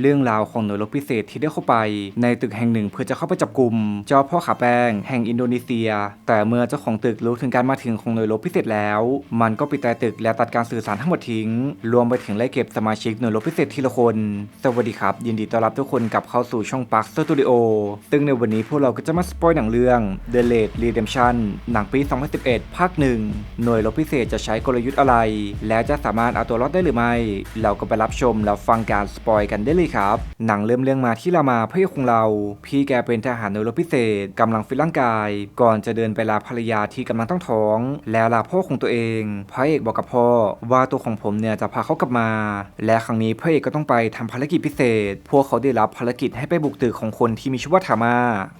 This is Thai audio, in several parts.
เรื่องราวของหน่วยรบพิเศษที่ได้เข้าไป ในตึกแห่งหนึ่งเพื่อจะเข้าไปจับกลุ่มเจ้าพ่อขาแป้งแห่งอินโดนีเซีย แต่เมื่อเจ้าของตึกรู้ถึงการมาถึงของหน่วยรบพิเศษแล้ว มันก็ปิดแต่ตึกและตัดการสื่อสารทั้งหมดทิ้ง รวมไปถึงไล่เก็บสมาชิกหน่วยรบพิเศษทีละคน สวัสดีครับ ยินดีต้อนรับทุกคนกลับเข้าสู่ช่องปักสตูดิโอซึ่งในวันนี้พวกเราก็จะมาสปอยหนังเรื่อง The Late Redemption หนังปี 2011 ภาคหนึ่งหน่วยรบพิเศษจะใช้กลยุทธ์อะไร และจะสามารถเอาตัวรอดได้หรือไม่ เราก็ไปรับชมแล้วฟังการสปอยกันได้เลยครับ หนังเริ่มเรื่องมาที่เรามาพระเอของเรา พี่แกเป็นทหารหน่วยรบพิเศษกำลังฟิตร่างกาย ก่อนจะเดินไปลาภรรยาที่กำลังต้องท้อง แล้วลาพ่อของตัวเองพระเอกบอกกับพ่อว่าตัวของผมเนี่ยจะพาเขากลับมา และครั้งนี้พระเอกก็ต้องไปทำภารกิจพิเศษ พวกเขาได้รับภารกิจให้ไปบุกตึกของคนที่มีชื่อว่าธามา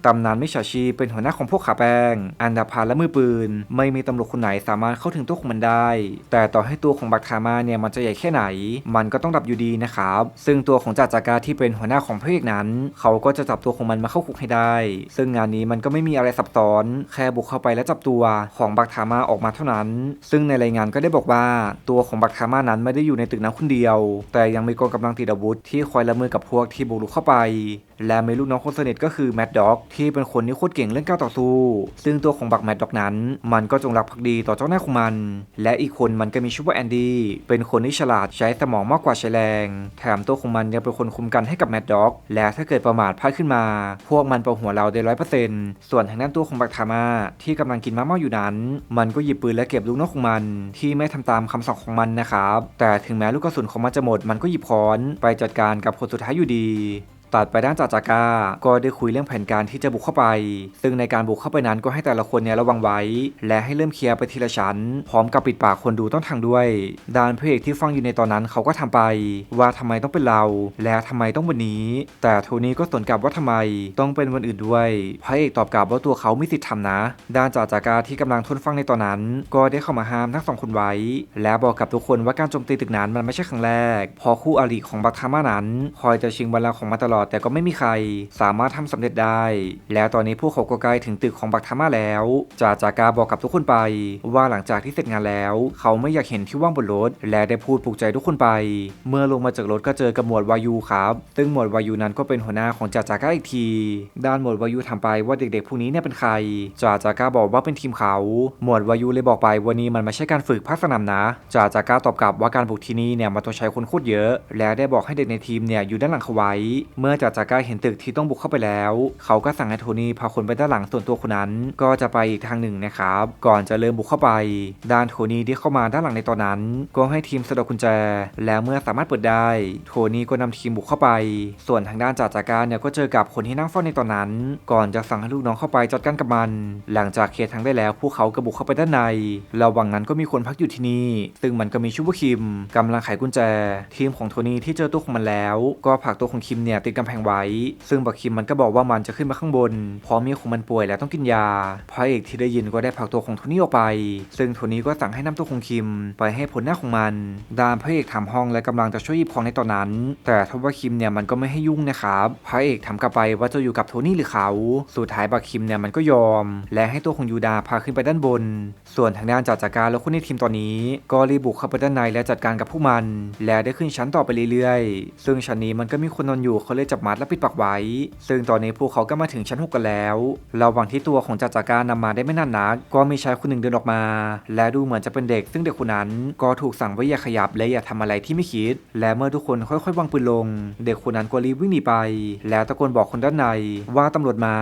ตำนานมิชาชีเป็นหัวหน้าของพวกขาแป้ง อันดาพานและมือปืน ไม่มีตำรวจคนไหนสามารถเข้าถึงตัวของมันได้ แต่ต่อให้ตัวของบักทามาเนี่ยมันจะใหญ่แค่ไหน มันก็ต้องดับอยู่ดีนะครับ ซึ่งตัวของจ่าจากการที่เป็นหัวหน้าของพระเอกนั้น เขาก็จะจับตัวของมันมาเข้าคุกให้ได้ ซึ่งงานนี้มันก็ไม่มีอะไรซับซ้อน แค่บุกเข้าไปและจับตัวของบักทามาออกมาเท่านั้น ซึ่งในรายงานก็ได้บอกว่าตัวของบักทามานั้นไม่ได้อยู่ในตึกนั้นคนเดียว แต่ยังมีกองกำลังติดอาวุธที่คอยละมือกับพวกที่บุกรุกเข้าไป และมีลูกน้องคนสนิทก็คือแมดด็อกที่เป็นคนที่โคตรเก่งเรื่องการต่อสู้ ซึ่งตัวของบักแมดด็อกนั้น มันก็จงรักภักดีต่อเจ้าหน้าของมัน และอีกคนมันก็มีชื่อว่าแอนดี้เป็นคนที่ฉลาดใช้สมองมากกว่าใช้แรง แถมตัวของมันยังเป็นคนคุมกันให้กับแมดด็อกและถ้าเกิดประมาทพลาดขึ้นมา พวกมันเป่าหัวเราได้ร้อยเปอร์เซ็นต์ส่วนทางด้านตัวของบักทามาที่กำลังกินมะม่าอยู่นั้น มันก็หยิบปืนและเก็บลูกน้องของมัน ที่ไม่ทำตามคำสั่งของมันนะครับแต่ถึงแม้ลูกกระสุนของมันจะหมดมันก็หยิบค้อนไปจัดการกับคนสุดท้ายอยู่ดี ตัดไปด้านจ่าจากา ก็ได้คุยเรื่องแผนการที่จะบุกเข้าไป ซึ่งในการบุกเข้าไปนั้นก็ให้แต่ละคนเนี่ยระวังไว้ และให้เริ่มเคลียร์ไปทีละชั้น พร้อมกับปิดปากคนดูต้นทางด้วยด้านพระเอกที่ฟังอยู่ในตอนนั้นเขาก็ทำไป ว่าทำไมต้องเป็นเรา และทำไมต้องวันนี้ แต่โทนี่ก็สวนกลับว่าทำไมต้องเป็นวันอื่นด้วย พระเอกตอบกลับว่าตัวเขาไม่สิทธิ์ทำนะ ด้านจ่าจากาที่กำลังทนฟังในตอนนั้น ก็ได้เข้ามาห้ามทั้งสองคนไว้ และบอกกับทุกคนว่าการโจมตีตึกนั้นมันไม่ใช่ครั้งแรก พอคู่อริของบักทามานั้น คอยจะชิงบัลลังก์ของมันตลอดแต่ก็ไม่มีใครสามารถทำสำเร็จได้ แล้วตอนนี้พวกเขาก็ใกล้ถึงตึกของบักทามาแล้วจ่าจากาบอกกับทุกคนไป ว่าหลังจากที่เสร็จงานแล้ว เขาไม่อยากเห็นที่ว่างบนรถ และได้พูดปลุกใจทุกคนไป เมื่อลงมาจากรถก็เจอกับหมวดวายูครับซึ่งหมวดวายูนั้นก็เป็นหัวหน้าของจ่าจากาอีกที ด้านหมวดวายูถามไปว่าเด็กๆพวกนี้เนี่ยเป็นใครจ่าจากาบอกว่าเป็นทีมเขา หมวดวายูเลยบอกไปวันนี้มันไม่ใช่การฝึกภาคสนามนะจ่าจากาตอบกลับว่าการบุกที่นี่เนี่ยมันต้องใช้คนโคตรเยอะ และได้บอกให้เด็กในทีมเนี่ยอยู่ด้านหลังเขาไว้เมื่อจ่าจากาเห็นตึกที่ต้องบุกเข้าไปแล้ว เขาก็สั่งให้โทนี่พาคนไปด้านหลังส่วนตัวคนนั้น ก็จะไปอีกทางหนึ่งนะครับ ก่อนจะเริ่มบุกเข้าไป ด้านโทนี่ที่เข้ามาด้านหลังในตอนนั้น ก็ให้ทีมสะดอกกุญแจ แล้วเมื่อสามารถเปิดได้ โทนี่ก็นำทีมบุกเข้าไป ส่วนทางด้านจ่าจากาเนี่ยก็เจอกับคนที่นั่งเฝ้าในตอนนั้น ก่อนจะสั่งให้ลูกน้องเข้าไปจัดการกับมัน หลังจากเคลียร์ทางได้แล้วพวกเขาก็บุกเข้าไปด้านในระหว่างนั้นก็มีคนพักอยู่ที่นี่ ซึ่งมันก็มีชูเปอร์คิมกำลังไขกุญแจ ทีมของโทนี่ที่เจอตัวของมันแล้ว ก็ผลักตัวของคิมเนี่ยติดกำแพงไว้ ซึ่งบักคิมมันก็บอกว่ามันจะขึ้นมาข้างบนเพราะเมียของมันป่วยแล้วต้องกินยาพระเอกที่ได้ยินก็ได้ผลักตัวของโทนี่ออกไป ซึ่งโทนี่ก็สั่งให้นำตัวของคิมไปให้ผลหน้าของมันดานพระเอกทำห้องและกำลังจะช่วยหยิบของในตอนนั้น แต่ทว่าคิมเนี่ยมันก็ไม่ให้ยุ่งนะครับพระเอกถามกลับไปว่าจะอยู่กับโทนี่หรือเขา สุดท้ายบักคิมเนี่ยมันก็ยอม และให้ตัวของยูดาพาขึ้นไปด้านบน ส่วนทางด้านจ่าจาการและคนในทีมตอนนี้ ก็รีบบุกเข้าไปด้านในและจัดการกับพวกมัน และได้ขึ้นชั้นต่อไปเรื่อยๆ ซึ่งชั้นนี้มันก็มีคนนอนอยู่เขาเลยจับมัดและปิดปากไว้ ซึ่งตอนนี้พวกเขาก็มาถึงชั้นหกกันแล้วระหว่างที่ตัวของจ่าจาการนำมาได้ไม่นานนักก็มีชายคนหนึ่งเดินออกมา และดูเหมือนจะเป็นเด็ก ซึ่งเด็กคนนั้นก็ถูกสั่งว่าอย่าขยับและอย่าทำอะไรที่ไม่คิด และเมื่อทุกคนค่อยๆวางปืนลง เด็กคนนั้นก็รีบวิ่งหนีไป แล้วตะโกนบอกคนด้านในว่าตำรวจมา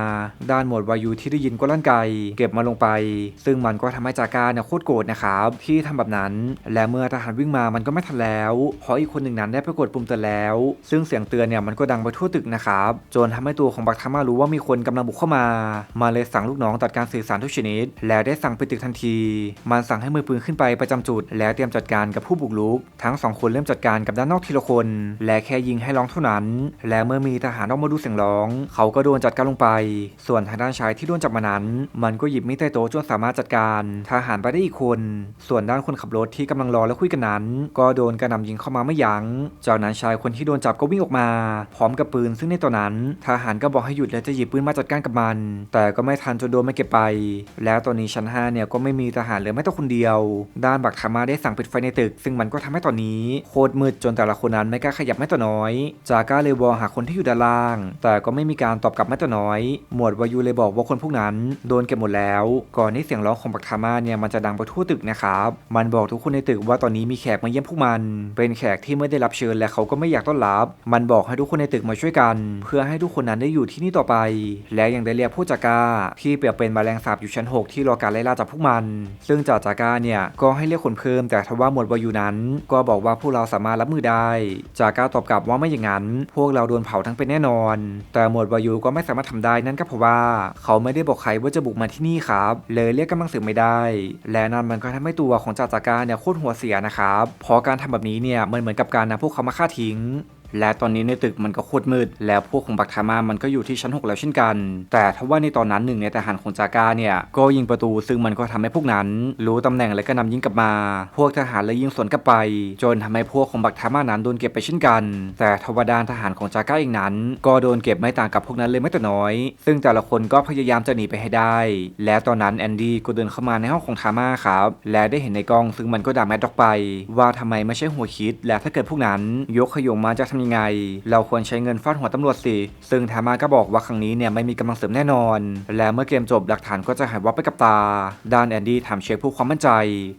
ด้านหมวดวายุที่ได้ยินก็ลั่นไกเก็บมาลงไป ซึ่งมันก็ทำให้จาการเนี่ยโคตรโกรธนะครับที่ทำแบบนั้น และเมื่อทหารวิ่งมามันก็ไม่ทันแล้วเพราะอีกคนหนึ่งนั้นได้ไปกดปุ่มเตือนแล้ว ซึ่งเสียงเตือนเนี่ยมันก็ดังไปทั่วตึกนะครับจนทำให้ตัวของบักทามารู้ว่ามีคนกำลังบุกเข้ามา มาเลยสั่งลูกน้องตัดการสื่อสารทุกชนิด แล้วได้สั่งไปดตึกทันที มันสั่งให้มือปืนขึ้นไปประจำจุด แล้วเตรียมจัดการกับผู้บุกรุก ทั้งสองคนเริ่มจัดการกับด้านนอกทีละคน และแค่ยิงให้ร้องเท่านั้น และเมื่อมีทหารออกมาดูเสียงร้อง เขาก็โดนจัดการลงไป ส่วนทางด้านชายที่โดนจับมานั้น มันก็หยิบมีดใต้โต๊ะจนสามารถจัดการทหารไปได้อีกคน ส่วนด้านคนขับรถที่กำลังรอและคุยกันนั้น ก็โดนกระหน่ำยิงเข้ามาไม่ยัง้ง จากนั้นชายคนที่โดนจับก็วิ่งออกมา พร้อมกับกับปืน ซึ่งในตอนนั้นทหารก็บอกให้หยุดและจะหยิบปืนมาจัดการกับมัน แต่ก็ไม่ทันจนโดนไม่เก็บไป แล้วตอนนี้ชั้น 5 เนี่ยก็ไม่มีทหารเหลือแม้แต่คนเดียว ด้านบักทามาได้สั่งปิดไฟในตึก ซึ่งมันก็ทำให้ตอนนี้โคตรมืดจนแต่ละคนนั้นไม่กล้าขยับแม้แต่น้อย จาก้าเลยวอลหาคนที่อยู่ด้านล่าง แต่ก็ไม่มีการตอบกลับแม้แต่น้อย หมวดวายูเลยบอกว่าคนพวกนั้นโดนเก็บหมดแล้ว ก่อนที่เสียงร้องของบักทามาเนี่ยมันจะดังไปทั่วตึกนะครับมันบอกทุกคนในตึกว่าตอนนี้มีแขกมาเยี่ยมพวกมัน เป็นแขกที่ไม่ได้รับเชิญและเขาก็ไม่อยากต้อนรับ มันบอกให้ทุกคนในตึกมาช่วยกัน เพื่อให้ทุกคนนั้นได้อยู่ที่นี่ต่อไป และยังได้เรียกผู้จัดการที่เปรียบเป็นแมลงสาบอยู่ชั้น 6 ที่รอการไล่ล่าจับพวกมัน ซึ่งจ่าจากาเนี่ยก็ให้เรียกคนเพิ่ม แต่ทว่าหมวดวายูนั้น ก็บอกว่าพวกเราสามารถรับมือได้จากาตอบกลับว่าไม่อย่างนั้น พวกเราโดนเผาทั้งเป็นแน่นอน แต่หมวดวายูก็ไม่สามารถทำได้นั่นก็เพราะว่า เขาไม่ได้บอกใครว่าจะบุกมาที่นี่ครับ เลยเรียกกำลังเสริมไม่ได้ และนั่นมันก็ทำให้ตัวของจ่าจากาเนี่ยโคตรหัวเสียนะครับเพราะการทำแบบนี้เนี่ยมันเหมือนกับการนำพวกเขามาฆ่าทิ้ง และตอนนี้ในตึกมันก็โคตรมืด แล้วพวกของบักทามามันก็อยู่ที่ชั้น 6 แล้วเช่นกัน แต่ทว่าในตอนนั้นหนึ่งในทหารของจากาเนี่ยก็ยิงประตูซึ่งมันก็ทำให้พวกนั้น รู้ตำแหน่งและก็นำยิงกลับมา พวกทหารเลยยิงสวนกลับไป จนทำให้พวกของบักทามานั้นโดนเก็บไปเช่นกัน แต่ทวดานทหารของจากาเองนั้น ก็โดนเก็บไม่ต่างกับพวกนั้นเลยไม่แต่น้อย ซึ่งแต่ละคนก็พยายามจะหนีไปให้ได้ และตอนนั้นแอนดี้ก็เดินเข้ามาในห้องของทามาครับและได้เห็นในกล้องซึ่งมันก็ด่าแมดด็อกไป ว่าทำไมไม่ใช่หัวคิด และถ้าเกิดพวกนั้นยกขยงมาจะทำยังไง เราควรใช้เงินฟาดหัวตำรวจสิซึ่งทามาก็บอกว่าครั้งนี้เนี่ยไม่มีกำลังเสริมแน่นอน และเมื่อเกมจบหลักฐานก็จะหายวับไปกับตา ด้านแอนดี้ถามเช็คผู้ความมั่นใจ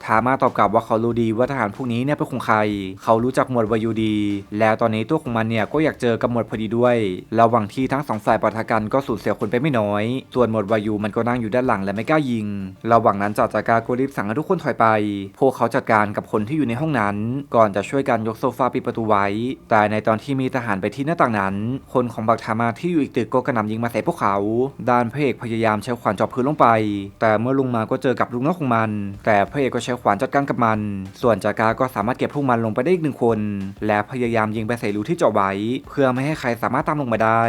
ทามาตอบกลับว่าเขารู้ดีว่าทหารพวกนี้เนี่ยเป็นของใคร เขารู้จักหมวดวายูดี แล้วตอนนี้ตัวของมันเนี่ยก็อยากเจอกับหมวดพอดีด้วย ระหว่างที่ทั้งสองฝ่ายปะทะกันก็สูญเสียคนไปไม่น้อย ส่วนหมวดวายูมันก็นั่งอยู่ด้านหลังและไม่กล้ายิง ระหว่างนั้นจ่าจากาก็รีบสั่งให้ทุกคนถอยไป พวกเขาจัดการกับคนที่อยู่ในห้องนั้น ก่อนจะช่วยกันยกโซฟาปิดประตูไว้ แต่ในตอนที่มีทหารไปที่หน้าต่างนั้น คนของบักทามาที่อยู่อีกตึกก็กระหน่ำยิงมาใส่พวกเขา ด้านพระเอกพยายามใช้ขวานเจอบพื้นลงไป แต่เมื่อลงมาก็เจอกับลูกน้องของมัน แต่พระเอกก็ใช้ขวานจัดการกับมัน ส่วนจากาก็สามารถเก็บพวกมันลงไปได้อีกหนึ่งคน และพยายามยิงไปใส่รูที่เจาะไว้ เพื่อไม่ให้ใครสามารถตามลงมาได้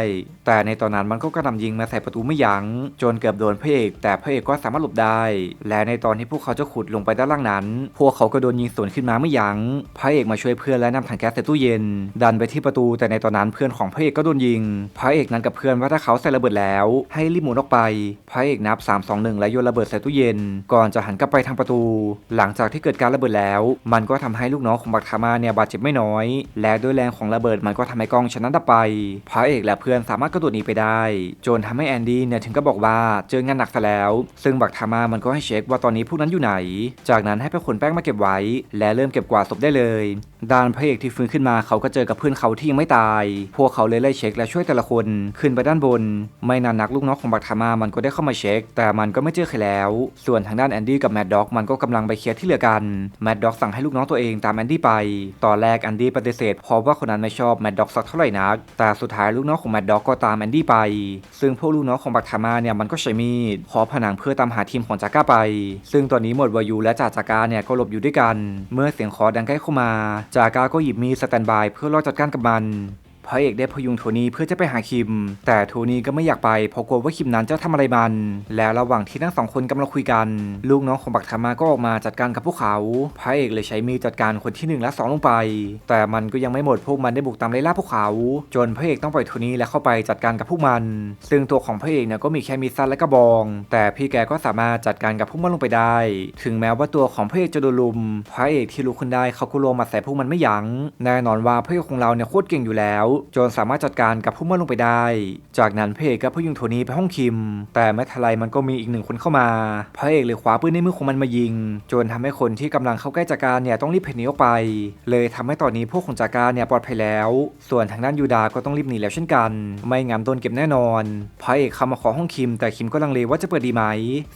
แต่ในตอนนั้นมันก็กระหน่ำยิงมาใส่ประตูไม่ยัง้ง จนเกือบโดนพระเอก แต่พระเอกก็สามารถหลบได้ และในตอนที่พวกเขาจะขุดลงไปด้านล่างนั้น พวกเขาก็โดนยิงสวนขึ้นมาไม่ยัง้ง พระเอกมาช่วยเพื่อนและนำถังแก๊สใส่ตู้เย็น ดันไปที่ประตู แต่ในตอนนั้นเพื่อนของพระเอกก็โดนยิง พระเอกนั้นกับเพื่อนว่าถ้าเขาใส่ระเบิดแล้ว ให้รีบหมุนออกไป พระเอกนับ 3 2 1 และโยนระเบิดใส่ตู้เย็น ก่อนจะหันกลับไปทางประตู หลังจากที่เกิดการระเบิดแล้ว มันก็ทำให้ลูกน้องของบักทามาเนี่ยบาดเจ็บไม่น้อย และด้วยแรงของระเบิดมันก็ทำให้กล้องชนะดับไป พระเอกและเพื่อนสามารถกระโดดหนีไปได้ จนทำให้แอนดี้เนี่ยถึงก็บอกว่าเจองานหนักซะแล้ว ซึ่งบักทามามันก็ให้เช็คว่าตอนนี้พวกนั้นอยู่ไหน จากนั้นให้ไปขนแป้งมาเก็บไว้ และเริ่มเก็บกวาดศพได้เลย ด้านพระเอกที่ฟื้นขึ้นมาเขาก็เจอกับเพื่อนเขาที่ยังไม่ตาย พวกเขาเลยไล่เช็คและช่วยแต่ละคนขึ้นไปด้านบน ไม่นานนักลูกน้องของบักทามามันก็ได้เข้ามาเช็ค แต่มันก็ไม่เจอใครแล้ว ส่วนทางด้านแอนดี้กับแมดด็อกมันก็กำลังไปเคลียร์ที่เหลือกันแมดด็อกสั่งให้ลูกน้องตัวเองตามแอนดี้ไป ตอนแรกแอนดี้ปฏิเสธเพราะว่าคนนั้นไม่ชอบแมดด็อกสักเท่าไหร่นัก แต่สุดท้ายลูกน้องของแมดด็อกก็ตามแอนดี้ไป ซึ่งพวกลูกน้องของบักทามาเนี่ยมันก็ใช้มีดขอผนังเพื่อตามหาทีมของจาก้าไป ซึ่งตอนนี้หมดวายูและจ่าจาก้าเนี่ยก็หลบอยู่ด้วยกัน เมื่อเสียงคอดังใกล้เข้ามาจาก้าก็หยิบมีดสแตนบายเพื่อรอจัดการกับมัน พระเอกได้พยุงโทนี่เพื่อจะไปหาคิม แต่โทนี่ก็ไม่อยากไปเพราะกลัวว่าคิมนั้นจะทำอะไรมัน และระหว่างที่ทั้งสองคนกำลังคุยกัน ลูกน้องของบักทามาก็ออกมาจัดการกับพวกเขา พระเอกเลยใช้มีดจัดการคนที่หนึ่งและสองลงไป แต่มันก็ยังไม่หมดพวกมันได้บุกตามไล่ล่าพวกเขา จนพระเอกต้องปล่อยโทนี่และเข้าไปจัดการกับพวกมัน ซึ่งตัวของพระเอกเนี่ยก็มีแค่มีดสั้นและกระบอง แต่พี่แกก็สามารถจัดการกับพวกมันลงไปได้ ถึงแม้ว่าตัวของพระเอกจะโดนลุม พระเอกที่ลุกขึ้นได้เขาก็ลงมาใส่พวกมันไม่ยัง้งแน่นอนว่าพระเอกของเราเนี่ยโคตรเก่งอยู่แล้วจนสามารถจัดการกับพวกมันลงไปได้ จากนั้นพระเอกก็พยุงโทนี่ไปห้องคิม แต่ไม่ทันไรมันก็มีอีกหนึ่งคนเข้ามา พระเอกเลยคว้าปืนในมือของมันมายิง จนทำให้คนที่กำลังเข้าใกล้จากการเนี่ยต้องรีบเพนหนีออกไป เลยทำให้ตอนนี้พวกของจาการเนี่ยปลอดภัยแล้ว ส่วนทางด้านยูดาก็ต้องรีบหนีแล้วเช่นกัน ไม่งั้นโดนเก็บแน่นอน พระเอกเข้ามาขอห้องคิม แต่คิมก็ลังเลว่าจะเปิดดีไหม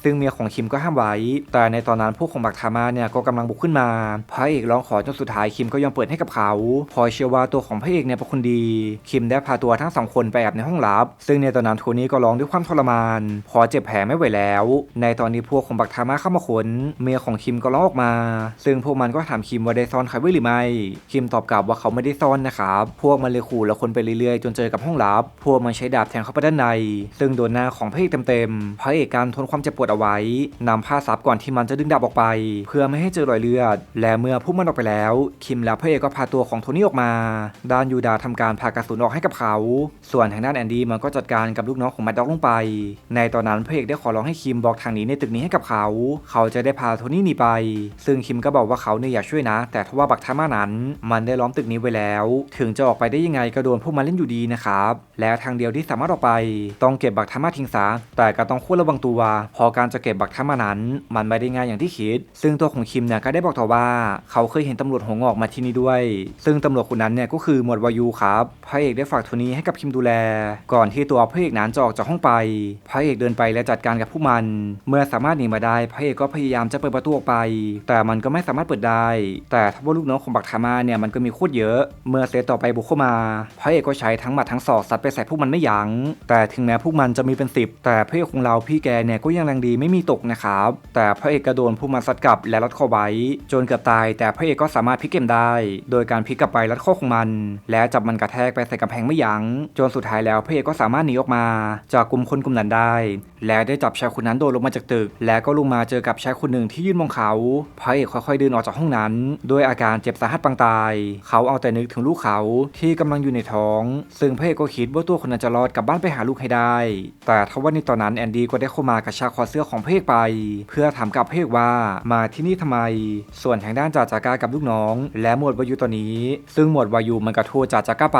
ซึ่งเมียของคิมก็ห้ามไว้ แต่ในตอนนั้นพวกของบักทามาเนี่ยก็กำลังบุกขึ้นมา พระเอกร้องขอจนสุดท้ายคิมก็ยอมเปิดให้กับเขา พอเชื่อว่าตัวของพระเอกเนี่ยเป็นคนดีคิมได้พาตัวทั้งสองคนไปแอบในห้องลับ ซึ่งในตอนนั้นโทนี่ก็ร้องด้วยความทรมาน พอเจ็บแผลไม่ไหวแล้ว ในตอนนี้พวกของบักทามาเข้ามาขนเมียของคิมก็ร้องออกมา ซึ่งพวกมันก็ถามคิมว่าได้ซ่อนใครไว้หรือไม่ คิมตอบกลับว่าเขาไม่ได้ซ่อนนะครับ พวกมันเลยขู่แล้วคนไปเรื่อยๆ จนเจอกับห้องลับ พวกมันใช้ดาบแทงเข้าไปด้านใน ซึ่งโดนหน้าของพระเอกเต็มๆ พระเอกการทนความเจ็บปวดเอาไว้นำผ้าซับก่อนที่มันจะดึงดาบออกไป เพื่อไม่ให้เจอรอยเลือด และเมื่อพวกมันออกไปแล้ว คิมและพระเอกก็พาตัวของโทนี่ออกมา ด้านยูดาทำการผ่ากระสุนออกให้กับเขา ส่วนทางด้านแอนดี้มันก็จัดการกับลูกน้องของแมดด็อกลงไป ในตอนนั้นพระเอกได้ขอร้องให้คิมบอกทางหนี้ในตึกนี้ให้กับเขา เขาจะได้พาโทนี่หนีไป ซึ่งคิมก็บอกว่าเขาเนี่ยอยากช่วยนะ แต่ทว่าบักทามานั้น มันได้ล้อมตึกนี้ไว้แล้ว ถึงจะออกไปได้ยังไงก็โดนพวกมันเล่นอยู่ดีนะครับ แล้วทางเดียวที่สามารถออกไป ต้องเก็บบักทามาทิ้งซะแต่ก็ต้องควรระวังตัวพอการจะเก็บบักทามานั้น มันไม่ได้ง่ายอย่างที่คิด ซึ่งตัวของคิมเนี่ยก็ได้บอกต่อว่า เขาเคยเห็นตำรวจหงอกมาที่นี่ด้วย ซึ่งตำรวจคนนั้นเนี่ยก็คือหมวดวายูครับพระเอกได้ฝากโทนี่ให้กับคิมดูแล ก่อนที่ตัวพระเอกนั้นจะออกจากห้องไป พระเอกเดินไปและจัดการกับพวกมัน เมื่อสามารถหนีมาได้ พระเอกก็พยายามจะเปิดประตูออกไป แต่มันก็ไม่สามารถเปิดได้ แต่ถ้าว่าลูกน้องของบักทามาเนี่ยมันก็มีโคตรเยอะ เมื่อเซตต่อไปบุกเข้ามา พระเอกก็ใช้ทั้งหมัดทั้งศอกสัดไปใส่พวกมันไม่ยัง้ง แต่ถึงแม้พวกมันจะมีเป็นสิบแต่พระเอกของเราพี่แกเนี่ยก็ยังแรงดีไม่มีตกนะครับ แต่พระเอกกระโดนพวกมันสัดกลับและรัดคอไว้ จนเกือบตาย แต่พระเอกก็สามารถพลิกเกมได้ โดยการพลิกกลับไปรัดข้อของมัน และจับมันกระแททกไปใส่กำแพงไม่ยัง้งจนสุดท้ายแล้วพระเอกก็สามารถหนีออกมา จากกลุ่มคนกลุ่มนั้นได้ และได้จับชายคนนั้นโดดลงมาจากตึก และก็ลงมาเจอกับชายคนหนึ่งที่ยืนมองเขาพระเอกค่อยๆเดินออกจากห้องนั้นด้วยอาการเจ็บสาหัสปางตาย เขาเอาแต่นึกถึงลูกเขาที่กำลังอยู่ในท้อง ซึ่งพระเอกก็คิดว่าตัวคนนั้นจะรอดกลับบ้านไปหาลูกให้ได้ แต่ทว่าในตอนนั้นแอนดี้ก็ได้เข้ามากระชากคอเสื้อของพระเอกไป เพื่อถามกับพระเอกว่ามาที่นี่ทำไม ส่วนทางด้านจ่าจากากับลูกน้อง และหมวดวายุตอนนี้ ซึ่งหมวดวายุมันกระโทษจ่าจากาไป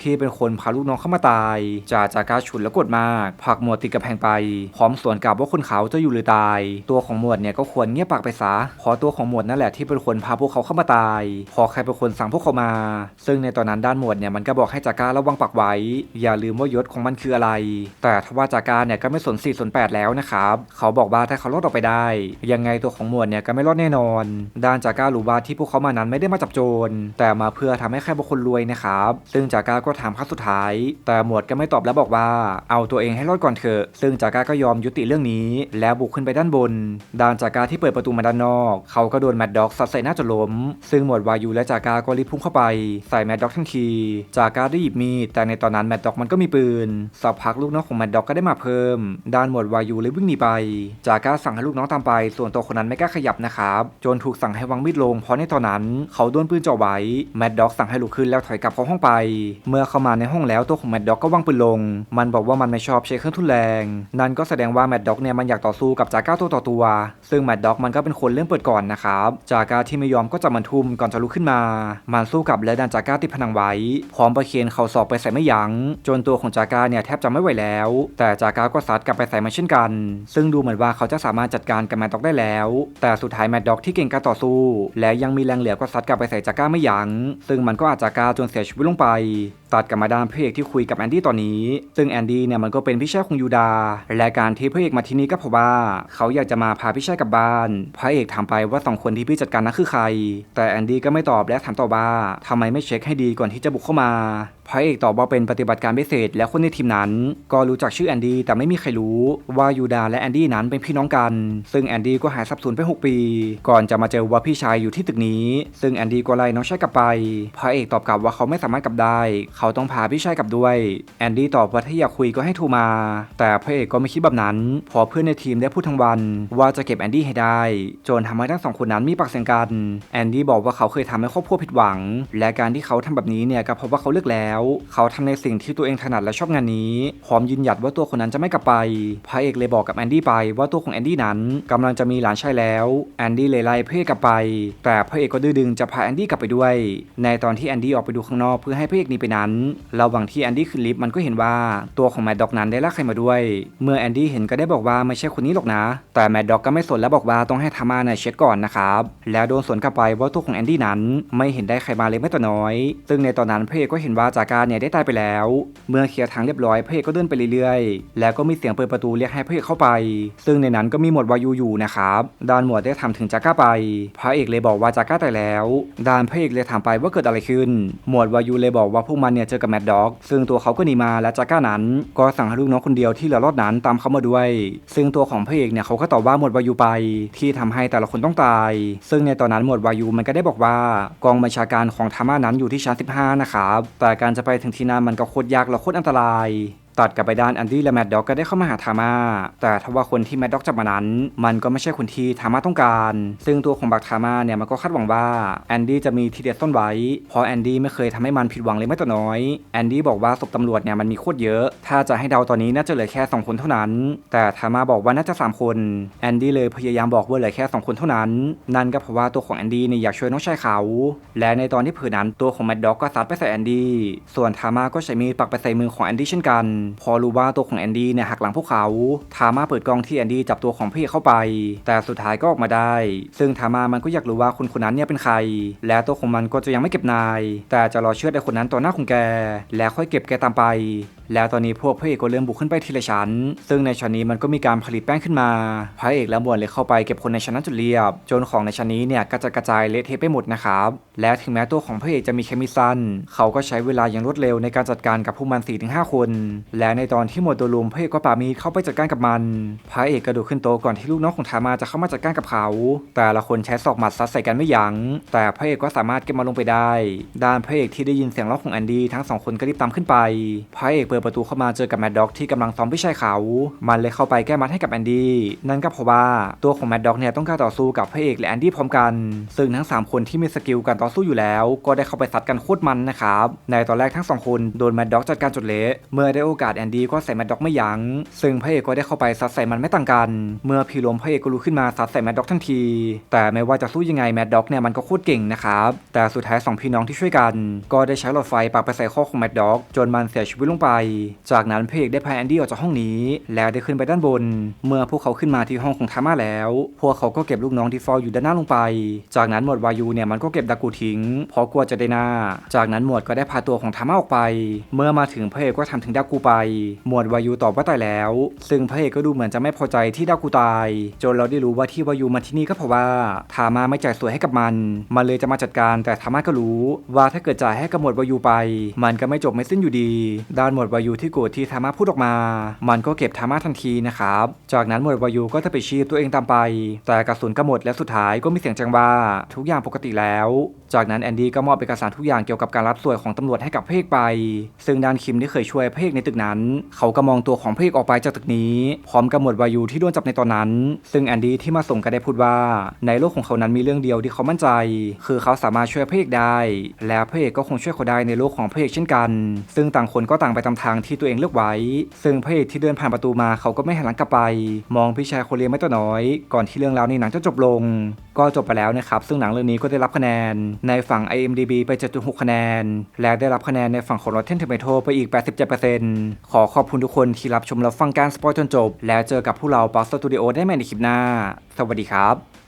ที่เป็นคนพาลูกน้องเข้ามาตายจ่าจากาฉุนและกดมากผักหมวดติดกับแพงไป พร้อมสวนกลับว่าคนเขาจะอยู่หรือตาย ตัวของหมวดเนี่ยก็ควรเงียบปากไปซะเพราะตัวของหมวดนั่นแหละที่เป็นคนพาพวกเขาเข้ามาตาย พอใครเป็นคนสั่งพวกเขามา ซึ่งในตอนนั้นด้านหมวดเนี่ยมันก็บอกให้จาการะวังปากไว้ อย่าลืมว่ายศของมันคืออะไร แต่ทว่าจากาเนี่ยก็ไม่สนสี่สนแปดแล้วนะครับเขาบอกว่าถ้าเขารอดออกไปได้ ยังไงตัวของหมวดเนี่ยก็ไม่รอดแน่นอน ด้านจาการู้ว่าที่พวกเขามานั้นไม่ได้มาจับโจรแต่มาเพื่อทำให้ใครบางคนรวยนะครับซึ่งจากาก็ถามครั้งสุดท้าย แต่หมวดก็ไม่ตอบและบอกว่า เอาตัวเองให้รอดก่อนเถอะ ซึ่งจากาก็ยอมยุติเรื่องนี้ แล้วบุกขึ้นไปด้านบนด้านจากาที่เปิดประตูมาด้านนอก เขาก็โดนแมดด็อกซัดใส่หน้าจนล้ม ซึ่งหมวดวายูและจากาก็รีบพุ่งเข้าไปใส่แมดด็อกทันที จากาได้หยิบมีดแต่ในตอนนั้นแมดด็อกมันก็มีปืนสักพักลูกน้องของแมดด็อกก็ได้มาเพิ่มด้านหมวดวายูเลยวิ่งหนีไป จากาสั่งให้ลูกน้องตามไป ส่วนตัวคนนั้นไม่กล้าขยับนะครับจนถูกสั่งให้วางมีดลงเพราะในตอนนั้น เขาโดนปืนจ่อไว้แมดด็อกสั่งให้ลุกขึ้นแล้วถอยกลับเข้าห้องไปเมื่อเข้ามาในห้องแล้วตัวของแมดด็อกก็วางปืนลง มันบอกว่ามันไม่ชอบใช้เครื่องทุนแรง นั่นก็แสดงว่าแมดด็อกเนี่ยมันอยากต่อสู้กับจาก้าตัวต่อตัว ซึ่งแมดด็อกมันก็เป็นคนเริ่มเปิดก่อนนะครับ จาก้าที่ไม่ยอมก็จับมันทุ่มก่อนจะลุกขึ้นมา มันสู้กับและดันจาก้าติดผนังไว้ พร้อมประเคนเข่าสอบไปใส่ไม่ยัง้ง จนตัวของจาก้าเนี่ยแทบจะไม่ไหวแล้ว แต่จาก้าก็ซัดกลับไปใส่มาเช่นกัน ซึ่งดูเหมือนว่าเขาจะสามารถจัดการกับแมดด็อกได้แล้ว แต่สุดท้ายแมดด็อกที่เก่งการต่อสู้ และยังมีแรงเหลือก็ซัดกลับไปใส่จากาไม่ยัง้ง ซึ่งมันก็อาจจากาจนเสียชีวิตลงไปไป ตัดกับมาดามพระเอกที่คุยกับแอนดี้ตอนนี้ ซึ่งแอนดี้เนี่ยมันก็เป็นพี่ชายของยูดา และการที่พระเอกมาที่นี่ก็เพราะว่า เขาอยากจะมาพาพี่ชายกลับบ้าน พระเอกถามไปว่าสองคนที่พี่จัดการนั้นคือใคร แต่แอนดี้ก็ไม่ตอบและถามต่อว่าทำไมไม่เช็คให้ดีก่อนที่จะบุกเข้ามา พระเอกตอบว่าเป็นปฏิบัติการพิเศษ และคนในทีมนั้น ก็รู้จักชื่อแอนดี้แต่ไม่มีใครรู้ว่ายูดาและแอนดี้นั้นเป็นพี่น้องกัน ซึ่งแอนดี้ก็หายสับสูญไป 6 ปี ก่อนจะมาเจอว่าพี่ชายอยู่ที่ตึกนี้ ซึ่งแอนดี้ก็ไล่น้องชายกลับไป พระเอกตอบกลับว่าเขาไม่สามารถกลับได้เขาต้องพาพี่ชายกลับด้วยแอนดี้ตอบว่าถ้าอยากคุยก็ให้โทรมา แต่พระเอกก็ไม่คิดแบบนั้น พอเพื่อนในทีมได้พูดทั้งวัน ว่าจะเก็บแอนดี้ให้ได้ จนทำให้ทั้งสองคนนั้นมีปากเสียงกันแอนดี้บอกว่าเขาเคยทำให้ครอบครัวผิดหวัง และการที่เขาทำแบบนี้เนี่ยก็เพราะว่าเขาเลือกแล้ว เขาทำในสิ่งที่ตัวเองถนัดและชอบงานนี้พร้อมยืนหยัดว่าตัวคนนั้นจะไม่กลับไปพระเอกเลยบอกกับแอนดี้ไปว่าตัวของแอนดี้นั้นกำลังจะมีหลานชายแล้วแอนดี้เลยไล่พระเอกกลับไป แต่พระเอกก็ดื้อดึงจะพาแอนดี้กลับไปด้วย ในตอนที่แอนดี้ออกไปดูข้างนอกเพื่อให้พระเอกหนีไปนั้นระหว่างที่แอนดี้ขึ้นลิฟต์มันก็เห็นว่าตัวของแมดด็อกนั้นได้ลากใครมาด้วย เมื่อแอนดี้เห็นก็ได้บอกว่าไม่ใช่คนนี้หรอกนะ แต่แมดด็อกก็ไม่สนและบอกว่าต้องให้ทามาเนี่ยเช็คก่อนนะครับ แล้วโดนสวนกลับไปว่าตัวของแอนดี้นั้นไม่เห็นได้ใครมาเลยแม้แต่น้อย ซึ่งในตอนนั้นพระเอกก็เห็นว่าจาการเนี่ยได้ตายไปแล้ว เมื่อเคลียร์ทางเรียบร้อยพระเอกก็เดินไปเรื่อยๆ แล้วก็มีเสียงเปิดประตูเรียกให้พระเอกเข้าไป ซึ่งในนั้นก็มีหมวดวายูอยู่นะครับดานหมวดได้ถามถึงจาก้าไป พระเอกเลยบอกว่าจาก้าตายแล้ว ดานพระเอกเลยถามไปว่าเกิดอะไรขึ้น หมวดวายูเลยบอกว่าพวกมันเนี่ยเจอกับแมดด็อกซึ่งตัวเขาก็หนีมาและจาก้านั้นก็สั่งให้ลูกน้องคนเดียวที่เหลือรอดนั้นตามเขามาด้วย ซึ่งตัวของพระเอกเนี่ยเขาก็ตอบว่าหมดวายูไป ที่ทำให้แต่ละคนต้องตาย ซึ่งในตอนนั้นหมดวายูมันก็ได้บอกว่ากองบัญชาการของทามานั้นอยู่ที่ชั้น 15 นะครับแต่การจะไปถึงที่นั่นมันก็โคตรยากและโคตรอันตราย ตัดกลับไปด้านแอนดี้และแมดด็อกก็ได้เข้ามาหาทามา แต่ทว่าคนที่แมดด็อกจับมานั้น มันก็ไม่ใช่คนที่ทามาต้องการ ซึ่งตัวของบักทามาเนี่ยมันก็คาดหวังว่าแอนดี้จะมีทีเด็ดต้นไว้ เพราะแอนดี้ไม่เคยทำให้มันผิดหวังเลยแม้แต่น้อย แอนดี้บอกว่าศพตำรวจเนี่ยมันมีโคตรเยอะ ถ้าจะให้เดาตอนนี้น่าจะเหลือแค่ 2 คนเท่านั้น แต่ทามาบอกว่าน่าจะ 3 คน แอนดี้เลยพยายามบอกว่าเหลือแค่ 2 คนเท่านั้น นั่นก็เพราะว่าตัวของแอนดี้เนี่ยอยากช่วยน้องชายเขา และในตอนที่เผลอนั้นตัวของแมดด็อกก็ซัดไปใส่แอนดี้ ส่วนทามาก็ใช้มีดปักไปใส่มือของแอนดี้เช่นกันพอรู้ว่าตัวของแอนดี้เนี่ยหักหลังพวกเขา ทามาเปิดกล้องที่แอนดี้จับตัวของพี่เข้าไป แต่สุดท้ายก็ออกมาได้ ซึ่งทามามันก็อยากรู้ว่าคนคนนั้นเนี่ยเป็นใคร และตัวของมันก็จะยังไม่เก็บนาย แต่จะรอเชื่อดไอ้คนนั้นต่อหน้าของแก และค่อยเก็บแกตามไป แล้วตอนนี้พวกพระเอกก็เริ่มบุกขึ้นไปทีละชั้น ซึ่งในชั้นนี้มันก็มีการผลิตแป้งขึ้นมา พระเอกและบวนเลยเข้าไปเก็บคนในชั้นนั้นจนเรียบ จนของในชั้นนี้เนี่ยกระจัดกระจายเละเทะไปหมดนะครับ และถึงแม้ตัวของพระเอกจะมีแค่มีดสั้นเขาก็ใช้เวลาอย่างรวดเร็วในการจัดการกับพวกมัน4-5คน และในตอนที่หมดตัวลุมพระเอกก็ปามีเข้าไปจัดการกับมัน พระเอกกระโดดขึ้นโต๊ะก่อนที่ลูกน้องของทามาจะเข้ามาจัดการกับเขา แต่ละคนใช้ศอกหมัดซัดใส่กันไม่ยัง้ง แต่พระเอกก็สามารถเก็บมาลงไปได้ ด้านพระเอกที่ได้ยินเสียงร้องของแอนดี้ทั้งสองคนก็รีบตามขึ้นไป พระเอกเปิดประตูเข้ามาเจอกับแมดด็อกที่กำลังซ้อมพี่ชายเขา มันเลยเข้าไปแก้มัดให้กับแอนดี้ นั่นก็เพราะว่าตัวของแมดด็อกเนี่ยต้องการต่อสู้กับพระเอกและแอนดี้พร้อมกัน ซึ่งทั้ง 3 คนที่มีสกิลการต่อสู้อยู่แล้ว ก็ได้เข้าไปซัดกันโคตรมันนะครับ ในตอนแรกทั้งสองคนโดนแมดด็อกจัดการจนเละเมื่อได้โอกาสแอนดี้ก็ใส่แมดด็อกไม่ยัง้ง ซึ่งพระเอกก็ได้เข้าไปซัดใส่มันไม่ต่างกัน เมื่อพีลมพระเอกก็ลุกขึ้นมาซัดใส่แมดด็อกทันที แต่ไม่ว่าจะสู้ยังไงแมดด็อกเนี่ยมันก็โคตรเก่งนะครับ แต่สุดท้ายสองพี่น้องที่ช่วยกัน ก็ได้ใช้หลอดไฟปักไปใส่ข้อของแมดด็อกจนมันเสียชีวิตลงไปจากนั้นพระเอกได้พาแอนดี้ออกจากห้องนี้ แล้วได้ขึ้นไปด้านบน เมื่อพวกเขาขึ้นมาที่ห้องของทาม่าแล้ว พวกเขาก็เก็บลูกน้องที่เฝ้าอยู่ด้านหน้าลงไป จากนั้นหมวดวายูเนี่ยมันก็เก็บดากูทิ้งเพราะกลัวจะได้หน้า จากนั้นหมวดก็ได้พาตัวของทาม่าออกไป เมื่อมาถึงพระเอกก็ทำถึงดากูไป หมวดวายูตอบว่าตายแล้ว ซึ่งพระเอกก็ดูเหมือนจะไม่พอใจที่ดากูตาย จนเราได้รู้ว่าที่วายูมาที่นี่ก็เพราะว่าทาม่าไม่จ่ายสวยให้กับมัน มันเลยจะมาจัดการแต่ทาม่าก็รู้ ว่าถ้าเกิดจ่ายให้กับหมวดวายูไป มันก็ไม่จบไม่สิ้นอยู่ดี ด้านหมวดวายูที่โกรธที่ทาม่าพูดออกมา มันก็เก็บทาม่าทันทีนะครับ จากนั้นหมวดวายูก็จะไปชีพตัวเองตามไป แต่กระสุนก็หมดและสุดท้ายก็มีเสียงจังว่าทุกอย่างปกติแล้ว จากนั้นแอนดี้ก็มอบเอกสารทุกอย่างเกี่ยวกับการรับสวยของตำรวจให้กับพระเอกไป ซึ่งด้านคิมที่เคยช่วยพระเอกในตึกนั้น เขาก็มองตัวของพระเอกออกไปจากตึกนี้ พร้อมกับหมวดวายูที่โดนจับในตอนนั้น ซึ่งแอนดี้ที่มาส่งก็ได้พูดว่า ในโลกของเขานั้นมีเรื่องเดียวที่เขามั่นใจ คือเขาสามารถช่วยพระเอกได้ แล้วพระเอกก็คงช่วยเขาได้ในโลกของพระเอกเช่นกัน ซึ่งต่างคนก็ต่างไปตามทางที่ตัวเองเลือกไว้ ซึ่งพระเอกที่เดินผ่านประตูมาเขาก็ไม่หันหลังกลับไป มองพี่ชายคนเลี้ยงไม่ตัวน้อย ก่อนที่เรื่องราวในหนังจะจบลงก็จบไปแล้วนะครับ ซึ่งหนังเรื่องนี้ก็ได้รับคะแนนในฝั่ง IMDB ไป 7.6 คะแนน และได้รับคะแนนในฝั่งของ Rotten Tomato ไปอีก 87%ขอขอบคุณทุกคนที่รับชมและฟังการสปอยจนจบ แล้วเจอกับพวกเรา Box Studio ได้ใหม่ในคลิปหน้า สวัสดีครับ